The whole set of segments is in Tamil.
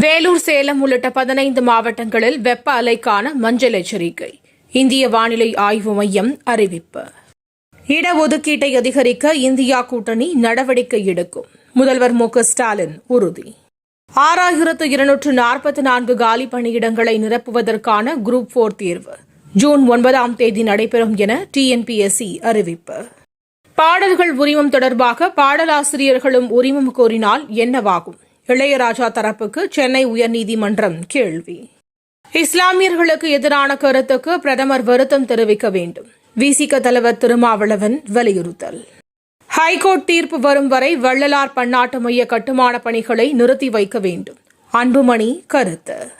வேலூர் சேலம் உள்ளிட்ட பதினைந்து மாவட்டங்களில் வெப்ப அலைக்கான மஞ்சள் எச்சரிக்கை. இந்திய வானிலை ஆய்வு மையம் அறிவிப்பு. இடஒதுக்கீட்டை அதிகரிக்க இந்தியா கூட்டணி நடவடிக்கை எடுக்கும். முதல்வர் மு ஸ்டாலின் உறுதி. ஆறாயிரத்து இருநூற்று நாற்பத்தி நான்கு காலி பணியிடங்களை நிரப்புவதற்கான குரூப் போர் தேர்வு. ஜூன் ஒன்பதாம் தேதி நடைபெறும் என டிஎன்பிஎஸ்சி அறிவிப்பு. பாடல்கள் உரிமம் தொடர்பாக பாடலாசிரியர்களும் உரிமம் கோரினால் என்னவாகும்? இளையராஜா தரப்புக்கு சென்னை உயர்நீதிமன்றம் கேள்வி. இஸ்லாமியர்களுக்கு எதிரான கருத்துக்கு பிரதமர் வருத்தம் தெரிவிக்க வேண்டும். விசிக தலைவர் திருமாவளவன் வலியுறுத்தல். ஹைகோர்ட் தீர்ப்பு வரும் வரை வள்ளலார் பன்னாட்டு மைய கட்டுமான பணிகளை நிறுத்தி வைக்க வேண்டும். அன்புமணி கருத்து.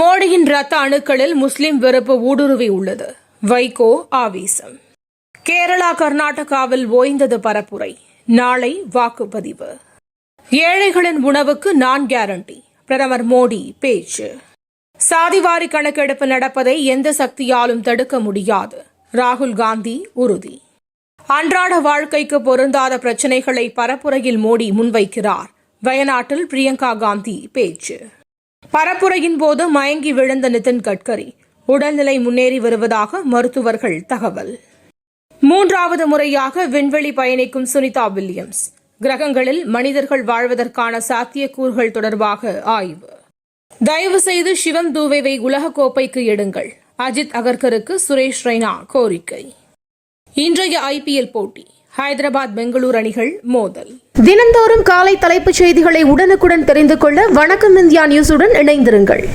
மோடியின் ரத்த அணுக்களில் முஸ்லிம் வெறுப்பு ஊடுருவி உள்ளது. வைகோ ஆவேசம். கேரளா கர்நாடகாவில் ஓய்ந்தது பரப்புரை. நாளை வாக்குப்பதிவு. ஏழைகளின் உணவுக்கு நான் கேரண்டி பிரதமர் மோடி பேச்சு. சாதிவாரி கணக்கெடுப்பு நடப்பதை எந்த சக்தியாலும் தடுக்க முடியாது. ராகுல் காந்தி உறுதி. அன்றாட வாழ்க்கைக்கு பொருந்தாத பிரச்சினைகளை பரப்புரையில் மோடி முன்வைக்கிறார். வயநாட்டில் பிரியங்கா காந்தி பேச்சு. பரப்புரையின் போது மயங்கி விழுந்த நிதின் கட்கரி. உடல்நிலை முன்னேறி வருவதாக மருத்துவர்கள் தகவல். மூன்றாவது முறையாக விண்வெளி பயணிக்கும் சுனிதா வில்லியம்ஸ். கிரகங்களில் மனிதர்கள் வாழ்வதற்கான சாத்தியக்கூறுகள் தொடர்பாக ஆய்வு. தயவு செய்து சிவம் தூவேவை உலகக்கோப்பைக்கு எடுங்கள். அஜித் அகர்கருக்கு சுரேஷ் ரெய்னா கோரிக்கை. இன்றைய ஐபிஎல் போட்டி ஹைதராபாத் பெங்களூர் அணிகள் மோதல். தினந்தோறும் காலை தலைப்புச் செய்திகளை உடனுக்குடன் தெரிந்து கொள்ள வணக்கம் இந்தியா நியூஸுடன் இணைந்திருங்கள்.